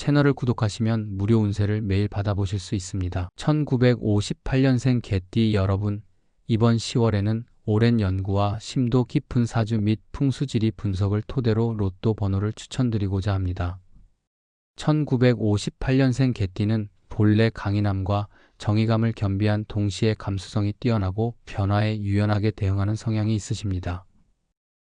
채널을 구독하시면 무료 운세를 매일 받아보실 수 있습니다. 1958년생 개띠 여러분, 이번 10월에는 오랜 연구와 심도 깊은 사주 및 풍수지리 분석을 토대로 로또 번호를 추천드리고자 합니다. 1958년생 개띠는 본래 강인함과 정의감을 겸비한 동시에 감수성이 뛰어나고 변화에 유연하게 대응하는 성향이 있으십니다.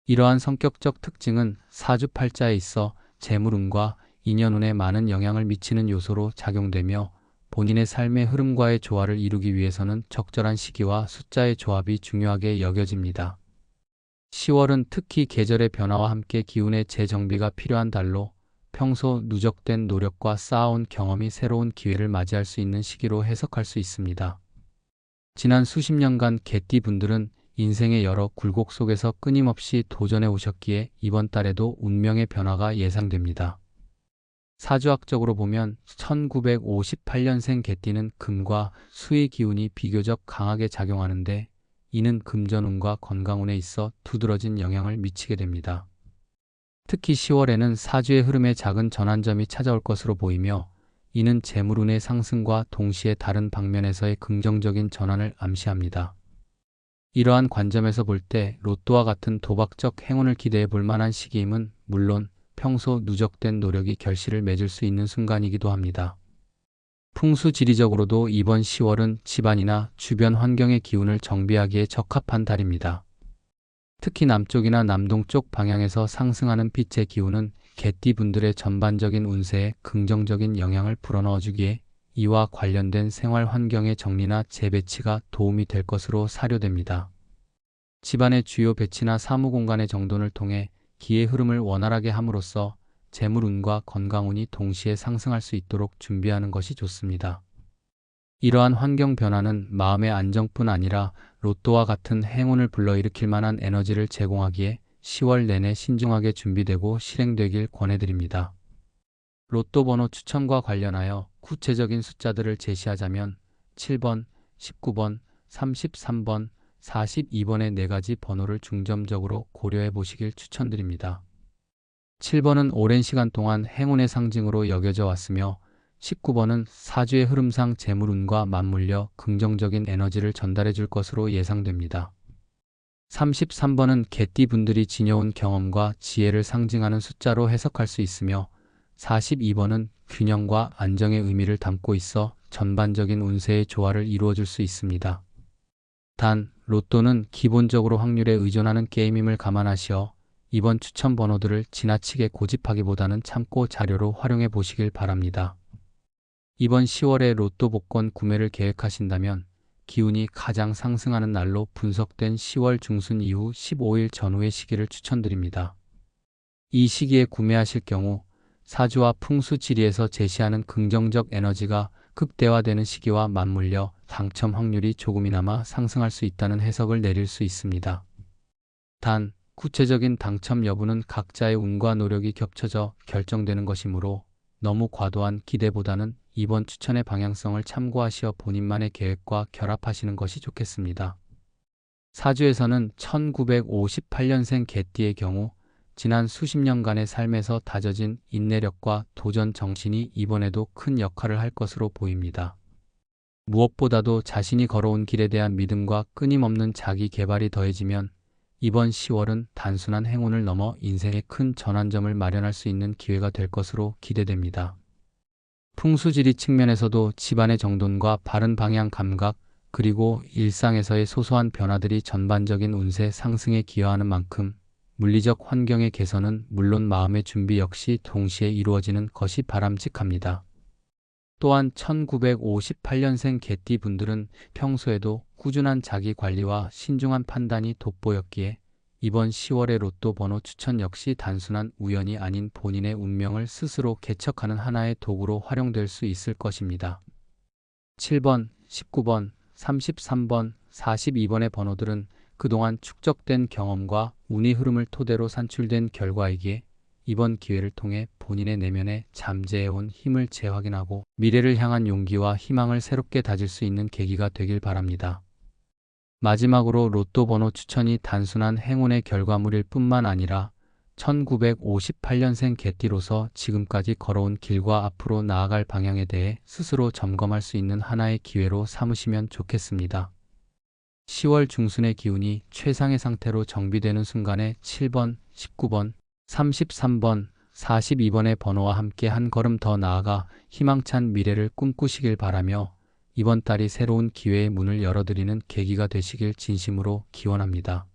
이러한 성격적 특징은 사주팔자에 있어 재물운과 인연운에 많은 영향을 미치는 요소로 작용되며 본인의 삶의 흐름과의 조화를 이루기 위해서는 적절한 시기와 숫자의 조합이 중요하게 여겨집니다. 10월은 특히 계절의 변화와 함께 기운의 재정비가 필요한 달로 평소 누적된 노력과 쌓아온 경험이 새로운 기회를 맞이할 수 있는 시기로 해석할 수 있습니다. 지난 수십 년간 개띠 분들은 인생의 여러 굴곡 속에서 끊임없이 도전해 오셨기에 이번 달에도 운명의 변화가 예상됩니다. 사주학적으로 보면 1958년생 개띠는 금과 수의 기운이 비교적 강하게 작용하는데 이는 금전운과 건강운에 있어 두드러진 영향을 미치게 됩니다. 특히 10월에는 사주의 흐름에 작은 전환점이 찾아올 것으로 보이며 이는 재물운의 상승과 동시에 다른 방면에서의 긍정적인 전환을 암시합니다. 이러한 관점에서 볼 때 로또와 같은 도박적 행운을 기대해 볼 만한 시기임은 물론 평소 누적된 노력이 결실을 맺을 수 있는 순간이기도 합니다. 풍수지리적으로도 이번 10월은 집안이나 주변 환경의 기운을 정비하기에 적합한 달입니다. 특히 남쪽이나 남동쪽 방향에서 상승하는 빛의 기운은 개띠 분들의 전반적인 운세에 긍정적인 영향을 불어넣어 주기에 이와 관련된 생활 환경의 정리나 재배치가 도움이 될 것으로 사료됩니다. 집안의 주요 배치나 사무 공간의 정돈을 통해 기의 흐름을 원활하게 함으로써 재물운과 건강운이 동시에 상승할 수 있도록 준비하는 것이 좋습니다. 이러한 환경 변화는 마음의 안정뿐 아니라 로또와 같은 행운을 불러일으킬 만한 에너지를 제공하기에 10월 내내 신중하게 준비되고 실행되길 권해드립니다. 로또 번호 추천과 관련하여 구체적인 숫자들을 제시하자면 7번, 19번, 33번, 42번의 네 가지 번호를 중점적으로 고려해 보시길 추천드립니다. 7번은 오랜 시간 동안 행운의 상징으로 여겨져 왔으며 19번은 사주의 흐름상 재물운과 맞물려 긍정적인 에너지를 전달해 줄 것으로 예상됩니다. 33번은 개띠 분들이 지녀온 경험과 지혜를 상징하는 숫자로 해석할 수 있으며 42번은 균형과 안정의 의미를 담고 있어 전반적인 운세의 조화를 이루어 줄 수 있습니다. 단, 로또는 기본적으로 확률에 의존하는 게임임을 감안하시어 이번 추천 번호들을 지나치게 고집하기보다는 참고 자료로 활용해 보시길 바랍니다. 이번 10월에 로또 복권 구매를 계획하신다면 기운이 가장 상승하는 날로 분석된 10월 중순 이후 15일 전후의 시기를 추천드립니다. 이 시기에 구매하실 경우 사주와 풍수 지리에서 제시하는 긍정적 에너지가 극대화되는 시기와 맞물려 당첨 확률이 조금이나마 상승할 수 있다는 해석을 내릴 수 있습니다. 단, 구체적인 당첨 여부는 각자의 운과 노력이 겹쳐져 결정되는 것이므로 너무 과도한 기대보다는 이번 추천의 방향성을 참고하시어 본인만의 계획과 결합하시는 것이 좋겠습니다. 사주에서는 1958년생 개띠의 경우 지난 수십 년간의 삶에서 다져진 인내력과 도전 정신이 이번에도 큰 역할을 할 것으로 보입니다. 무엇보다도 자신이 걸어온 길에 대한 믿음과 끊임없는 자기 개발이 더해지면 이번 10월은 단순한 행운을 넘어 인생의 큰 전환점을 마련할 수 있는 기회가 될 것으로 기대됩니다. 풍수지리 측면에서도 집안의 정돈과 바른 방향 감각, 그리고 일상에서의 소소한 변화들이 전반적인 운세 상승에 기여하는 만큼 물리적 환경의 개선은 물론 마음의 준비 역시 동시에 이루어지는 것이 바람직합니다. 또한 1958년생 개띠 분들은 평소에도 꾸준한 자기 관리와 신중한 판단이 돋보였기에 이번 10월의 로또 번호 추천 역시 단순한 우연이 아닌 본인의 운명을 스스로 개척하는 하나의 도구로 활용될 수 있을 것입니다. 7번, 19번, 33번, 42번의 번호들은 그동안 축적된 경험과 운의 흐름을 토대로 산출된 결과이기에 이번 기회를 통해 본인의 내면에 잠재해온 힘을 재확인하고 미래를 향한 용기와 희망을 새롭게 다질 수 있는 계기가 되길 바랍니다. 마지막으로 로또 번호 추천이 단순한 행운의 결과물일 뿐만 아니라 1958년생 개띠로서 지금까지 걸어온 길과 앞으로 나아갈 방향에 대해 스스로 점검할 수 있는 하나의 기회로 삼으시면 좋겠습니다. 10월 중순의 기운이 최상의 상태로 정비되는 순간에 7번, 19번, 33번, 42번의 번호와 함께 한 걸음 더 나아가 희망찬 미래를 꿈꾸시길 바라며 이번 달이 새로운 기회의 문을 열어드리는 계기가 되시길 진심으로 기원합니다.